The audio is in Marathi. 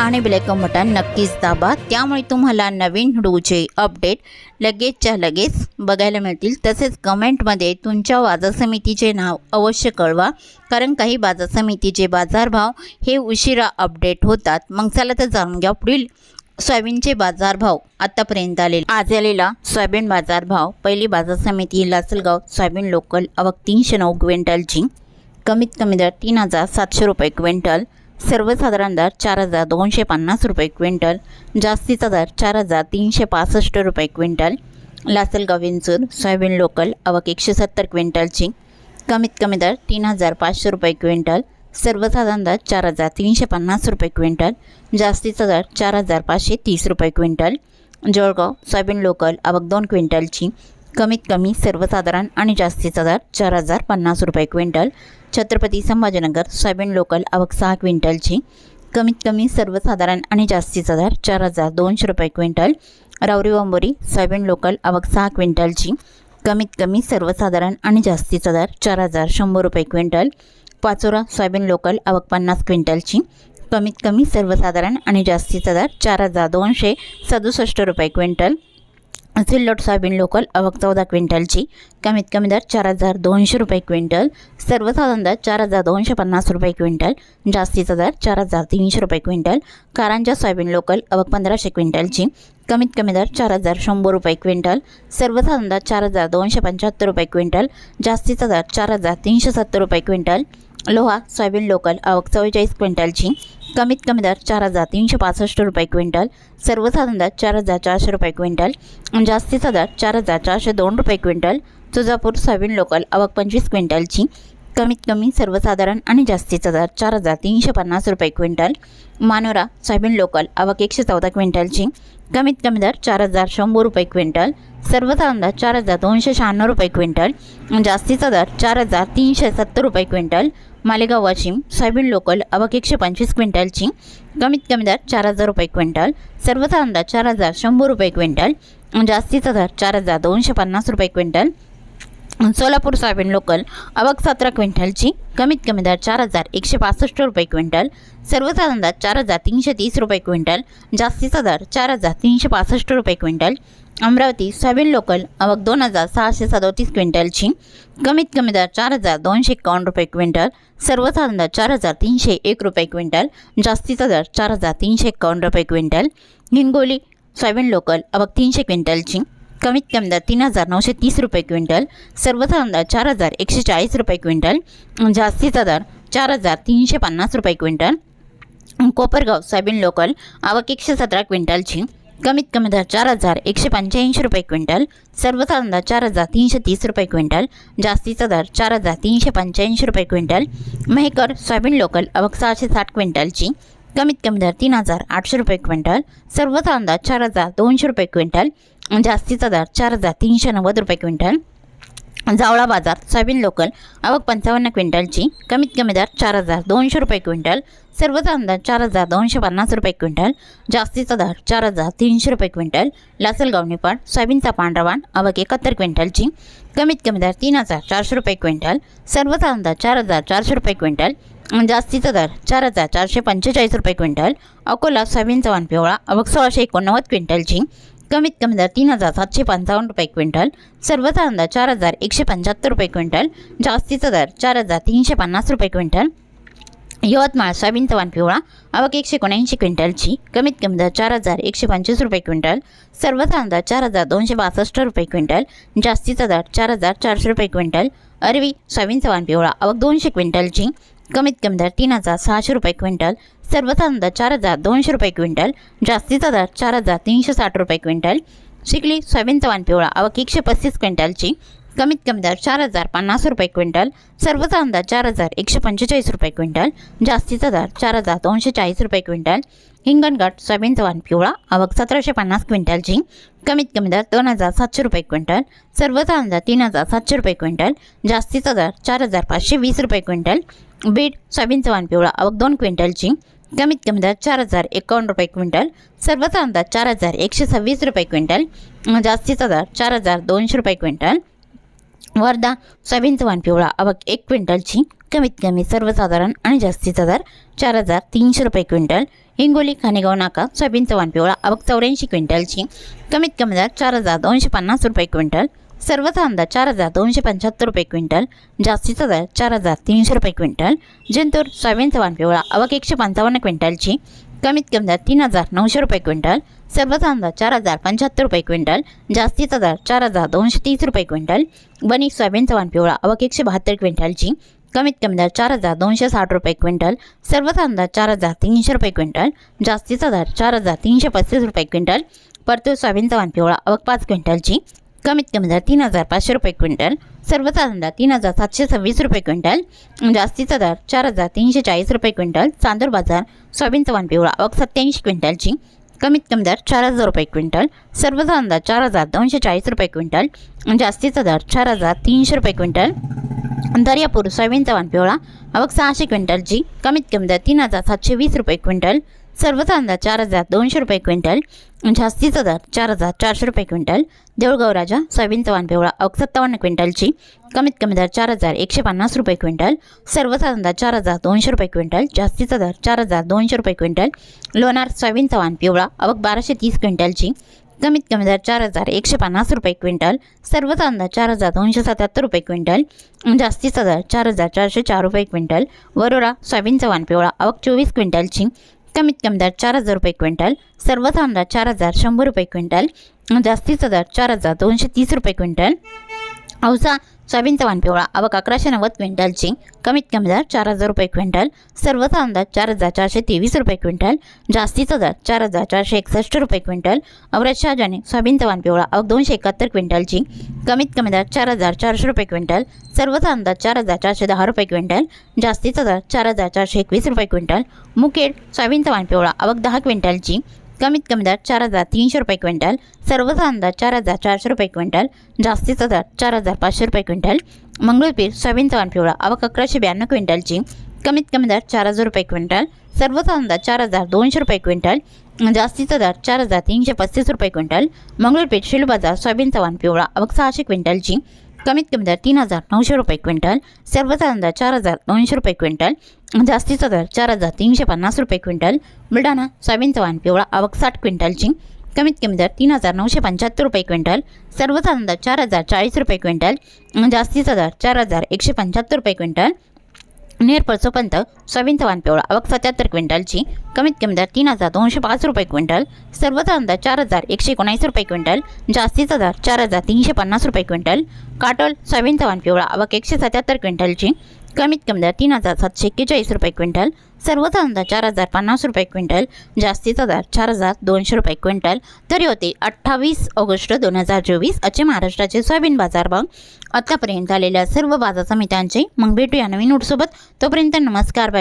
आणि बेलायकन बटन नक्कीच दाबा. त्यामुळे तुम्हाला नवीन व्हिडिओचे अपडेट लगेचच्या लगेच बघायला मिळतील. तसेच कमेंटमध्ये तुमच्या बाजार समितीचे नाव अवश्य कळवा कारण काही बाजार समितीचे बाजारभाव हे उशिरा अपडेट होतात. मग चला तर जाणून घ्या पुढील सोयाबीनचे बाजारभाव आतापर्यंत आले आज आलेला सोयाबीन बाजारभाव पहिली बाजार समिती लासलगाव सोयाबीन लोकल आवक तीनशे नऊ क्विंटलची. कमीत कमी दर तीन हजार सातशे रुपये क्विंटल. सर्वसाधारण दर चार हजार दोनशे पन्नास रुपये क्विंटल जास्तीचा दर चार हजार तीनशे पासष्ट रुपये quintal Lasalgaon Vinchur soybean local आवक एकशे सत्तर क्विंटलची. कमीत कमी दर तीन हजार पाचशे रुपये क्विंटल सर्वसाधारण दर चार हजार तीनशे पन्नास रुपये क्विंटल जास्तीचा दर चार हजार पाचशे तीस रुपये क्विंटल. जळगाव सोयाबीन लोकल आवक दोन क्विंटलची. कमीत कमी सर्वसाधारण आणि जास्तीचा दर चार हजार पन्नास रुपये quintal. Chhatrapati Sambhajinagar soybean local आवक सहा क्विंटलची. कमीत कमी सर्वसाधारण आणि जास्तीचा दर चार हजार दोनशे रुपये quintal. Rahuri Wambori soybean local आवक सहा क्विंटलची. कमीत कमी सर्वसाधारण आणि जास्तीचा दर चार हजार शंभर रुपये क्विंटल. पाचोरा सोयाबीन लोकल आवक पन्नास क्विंटलची. कमीत कमी सर्वसाधारण आणि जास्तीचा दर चार हजार दोनशे सदुसष्ट रुपये क्विंटल. सिल्लोड सोयाबीन लोकल अवक चौदा क्विंटलची. कमीत कमी दर चार हजार दोनशे रुपये क्विंटल. सर्वसाधारण दर चार हजार दोनशे पन्नास रुपये क्विंटल. जास्तीचा दर चार हजार तीनशे रुपये क्विंटल. कारंजा सोयाबीन लोकल अवक पंधराशे क्विंटलची. कमीत कमी दर चार हजार शंभर रुपये क्विंटल. सर्वसाधारण दर चार हजार दोनशे पंच्याहत्तर रुपये क्विंटल. जास्तीचा दर चार हजार तीनशे सत्तर रुपये क्विंटल. लोहा सोयाबीन लोकल आवक चव्वेचाळीस क्विंटलची कमीत कमी दर चार हजार तीनशे पासष्ट रुपये क्विंटल सर्वसाधारण दर चार हजार चारशे रुपये क्विंटल जास्तीचा दर चार हजार चारशे दोन रुपये क्विंटल तुळजापूर सोयाबीन लोकल आवक पंचवीस क्विंटलची कमीत कमी सर्वसाधारण आणि जास्तीचा दर चार हजार तीनशे पन्नास रुपये क्विंटल मानोरा सोयाबीन लोकल आवक एकशे चौदा क्विंटलची कमीत कमी दर चार हजार शंभर रुपये क्विंटल सर्वसाधारण दर चार हजार दोनशे शहाण्णव रुपये क्विंटल जास्तीचा दर चार हजार तीनशे सत्तर रुपये quintal Malegaon Washim soybean local अवक एकशे पंचवीस क्विंटलची. कमीत कमी दर चार हजार रुपये क्विंटल. सर्वचा अंदाज चार हजार शंभर रुपये क्विंटल. म्हणजे जास्तीचा दर चार हजार दोनशे पन्नास रुपये क्विंटल. सोलापूर सोयाबीन लोकल अवक सतरा क्विंटलची. कमीत कमी दर चार हजार एकशे पासष्ट रुपये क्विंटल. सर्वचा अंदाज चार हजार तीनशे तीस रुपये क्विंटल. जास्तीचा दर चार हजार तीनशे पासष्ट रुपये क्विंटल. अमरावती सोयाबीन लोकल आवक दोन हजार सहाशे सदोतीस क्विंटलची. कमीत कमी दर चार हजार दोनशे एकावन्न रुपये क्विंटल. सर्वसाधारण दर चार हजार तीनशे एक रुपये क्विंटल. जास्तीचा दर चार हजार तीनशे एकावन्न रुपये क्विंटल. हिंगोली सोयाबीन लोकल आवक तीनशे क्विंटलची. कमीत कमी दर तीन हजार नऊशे तीस रुपये क्विंटल. सर्वसाधारण दर चार हजार एकशे चाळीस रुपये क्विंटल. जास्तीचा दर चार हजार तीनशे पन्नास रुपये क्विंटल. कोपरगाव सोयाबीन लोकल आवक एकशे सतरा क्विंटलची. कमीत कमी दर चार हजार एकशे पंच्याऐंशी रुपये क्विंटल सर्वसाधारण दर चार हजार तीनशे तीस रुपये क्विंटल जास्तीचा दर चार हजार तीनशे पंच्याऐंशी रुपये क्विंटल मेहकर सोयाबीन लोकल अवघ सहाशे साठ क्विंटलची कमीत कमी दर तीन हजार आठशे रुपये क्विंटल सर्वसाधारण दर चार हजार दोनशे रुपये क्विंटल जास्तीचा दर चार हजार तीनशे नव्वद रुपये क्विंटल जावळा बाजार सोयाबीन लोकल आवक पंचावन्न क्विंटलची कमीत कमी दर चार हजार दोनशे रुपये क्विंटल सर्वचा अंदाज चार हजार दोनशे पन्नास रुपये क्विंटल जास्तीचा दर चार हजार तीनशे रुपये क्विंटल लासलगाव निपाड सोयाबीनचा पांढरवाण आवक एकाहत्तर क्विंटलची कमीत कमी दर तीन हजार चारशे रुपये क्विंटल सर्वचा अंदाज चार हजार चारशे रुपये क्विंटल जास्तीचा दर चार हजार चारशे पंचेचाळीस रुपये क्विंटल अकोला सोयाबीनचा वान पिवळा आवक सोळाशे एकोणनव्वद क्विंटलची कमीत कमी दर तीन हजार सातशे पंचावन्न रुपये क्विंटल सर्वसाधारण दर चार हजार एकशे पंच्याहत्तर रुपये क्विंटल जास्तीचा दर चार हजार तीनशे पन्नास रुपये क्विंटल. यवतमाळ सोयाबीन वाण पिवळा आवक एकशे एकोणऐंशी क्विंटलची कमीत कमी दर चार हजार एकशे पंचवीस रुपये क्विंटल सर्वसाधारण दर चार हजार दोनशे बासष्ट रुपये क्विंटल जास्तीचा दर चार हजार चारशे रुपये क्विंटल. अरवी सोयाबीन वाण पिवळा आवक दोनशे क्विंटलची कमीत कमी दर तीन हजार सहाशे रुपये क्विंटल सर्वसाधारण दर चार हजार दोनशे रुपये क्विंटल जास्तीचा दर चार हजार तीनशे साठ रुपये क्विंटल शिकली सोयाबीनचा वाण पिवळा आवक एकशे पस्तीस क्विंटलची कमीत कमी दर चार हजार पन्नास रुपये क्विंटल सर्वसाधारण दर चार हजार एकशे पंचेचाळीस रुपये क्विंटल जास्तीचा दर चार हजार दोनशे चाळीस रुपये क्विंटल हिंगणघाट सोयाबीनचा वाण पिवळा आवक सतराशे पन्नास क्विंटलची कमीत कमी दर दोन हजार सातशे रुपये क्विंटल सर्वसाधारण दर तीन हजार सातशे रुपये क्विंटल जास्तीचा दर चार हजार पाचशे वीस रुपये क्विंटल बीट सोयाबीनचा वाण पिवळा अवघ दोन क्विंटलची. कमीत कमी दर चार हजार एकावन्न रुपये क्विंटल. सर्वचा अंदाज चार हजार एकशे सव्वीस रुपये क्विंटल. जास्तीचा दर चार हजार दोनशे रुपये क्विंटल. वर्धा सोयाबीनचा वाण पिवळा अवघ एक क्विंटलची. कमीत कमी सर्वसाधारण आणि जास्तीचा दर चार हजार तीनशे रुपये क्विंटल. हिंगोली खानेगाव नाका सोयाबीनचा वाण पिवळा अवघ चौऱ्याऐंशी क्विंटलची. कमीत कमी दर चार हजार दोनशे पन्नास रुपये क्विंटल. सर्वचा अंदाज चार हजार दोनशे पंच्याहत्तर रुपये क्विंटल जास्तीचा दर चार हजार तीनशे रुपये क्विंटल जिंतूर सोयाबीनचा वाण पिवळा आवक एकशे पंचावन्न क्विंटलची कमीत कमी दर तीन हजार नऊशे रुपये क्विंटल सर्वचा अंदाज चार हजार पंच्याहत्तर रुपये क्विंटल जास्तीचा दर चार हजार दोनशे तीस रुपये क्विंटल बनिक सोयाबीनचा वाण पिवळा आवक एकशे बहात्तर क्विंटलची कमीत कमी दर चार हजार दोनशे साठ रुपये क्विंटल सर्वचा अंदाज चार हजार तीनशे रुपये क्विंटल जास्तीचा दर चार हजार तीनशे पस्तीस रुपये क्विंटल परतूर सोयाबीनचा वाण पिवळा आवक पाच क्विंटलची कमीत कमी दर तीन हजार पाचशे रुपये क्विंटल सर्वचा अंदाज तीन हजार सातशे सव्वीस रुपये क्विंटल जास्तीचा दर चार हजार तीनशे चाळीस रुपये क्विंटल चांदूर बाजार सोयाबीनचा वाण पिवळा आवक सत्याऐंशी क्विंटलची कमीत कमी दर चार हजार रुपये क्विंटल सर्वचा दर चार हजार दोनशे चाळीस रुपये क्विंटल जास्तीचा दर चार हजार तीनशे रुपये क्विंटल. दर्यापूर सोयाबीनचा वाण पिवळा आवक सहाशे क्विंटलची कमीत कमी दर तीन हजार सातशे वीस रुपये क्विंटल सर्व अंदाज चार हजार दोनशे रुपये क्विंटल जास्तीचा दर चार हजार चारशे रुपये क्विंटल देऊळगाव राजा सोयाबीनचा वाण पिवळा आवक सत्तावन्न क्विंटलची कमीत कमी दर चार हजार एकशे पन्नास रुपये क्विंटल सर्वचा अंदाज चार हजार दोनशे रुपये क्विंटल जास्तीचा दर चार हजार दोनशे रुपये क्विंटल लोणार सोयाबीनचा वाण पिवळा अवक बाराशे तीस क्विंटलची कमीत कमी दर चार हजार एकशे पन्नास रुपये क्विंटल सर्वचा अंदाज चार हजार दोनशे सत्याहत्तर रुपये क्विंटल जास्तीचा दर चार हजार चारशे चार रुपये क्विंटल वरोरा सोयाबीनचा वाण पिवळा अवक चोवीस क्विंटलची कमीत कमी दर चार हजार रुपये क्विंटल सर्वसाधारण दर चार हजार शंभर रुपये क्विंटल जास्तीचा दर चार हजार दोनशे तीस रुपये क्विंटल. औसा सोयाबीन वाण पिवळा आवक अकराशे नव्वद क्विंटलची कमीत कमी दर चार हजार रुपये क्विंटल सर्वचा अंदाज चार हजार चारशे तेवीस रुपये क्विंटल जास्तीचा दर चार हजार चारशे एकसष्ट रुपये क्विंटल अवराज शहाजाने सोयाबीन वाण पिवळा आवक दोनशे एकाहत्तर क्विंटलची कमीत कमी दर चार हजार चारशे रुपये क्विंटल सर्वचा अंदाज चार हजार चारशे दहा रुपये क्विंटल जास्तीचा दर चार हजार चारशे एकवीस रुपये क्विंटल मुकेड सोयाबीन वाण पिवळा आवक दहा क्विंटलची कमीत कमी दर चार हजार तीनशे रुपये क्विंटल सर्वचा अंदाज चार हजार चारशे रुपये क्विंटल जास्तीचा दर चार हजार पाचशे रुपये क्विंटल मंगळूरपीर सोयाबीनचा वाण पिवळा आवक अकराशे ब्याण्णव क्विंटलची कमीत कमी दर चार हजार रुपये क्विंटल सर्वसाधारण अंदाज चार हजार दोनशे रुपये क्विंटल जास्तीचा दर चार हजार तीनशे पस्तीस रुपये क्विंटल मंगळूरपीठ शिल बाजार सोयाबीनचा वाण पिवळा आवक सहाशे क्विंटलची कमीत कमी दर तीन हजार नऊशे रुपये क्विंटल सर्वसाधारण दर चार हजार दोनशे रुपये क्विंटल जास्तीचा दर चार हजार तीनशे पन्नास रुपये क्विंटल बुलढाणा सोयाबीनचा वाण पिवळा आवक साठ क्विंटलची कमीत कमी दर तीन हजार नऊशे पंच्याहत्तर रुपये क्विंटल सर्वसाधारण दर चार हजार चाळीस रुपये क्विंटल जास्तीचा दर चार हजार एकशे पंच्याहत्तर रुपये क्विंटल नेरपळ चोपंत सोयाबीनचा पिवळा आवक सत्याहत्तर क्विंटलची कमीत कमी तीन हजार दोनशे पाच रुपये क्विंटल सर्वचा अंदाज चार हजार एकशे एकोणऐंशी रुपये क्विंटल जास्तीचा दर चार हजार तीनशे पन्नास रुपये क्विंटल काटोल सोयाबीनचा पिवळा आवक एकशे सत्याहत्तर क्विंटलची कमीत कमी दर तीन हजार सातशे एक्केचाळीस रुपये क्विंटल सर्वसाधारण दर चार हजार पन्नास रुपये क्विंटल जास्तीचा दर चार हजार दोनशे रुपये क्विंटल. तरी होते अठ्ठावीस ऑगस्ट दोन हजार चोवीस असे महाराष्ट्राचे सोयाबीन बाजारभाव. आतापर्यंत आलेल्या सर्व बाजार समित्यांचे मग भेटूया नवीन नोटसोबत. तोपर्यंत नमस्कार बाय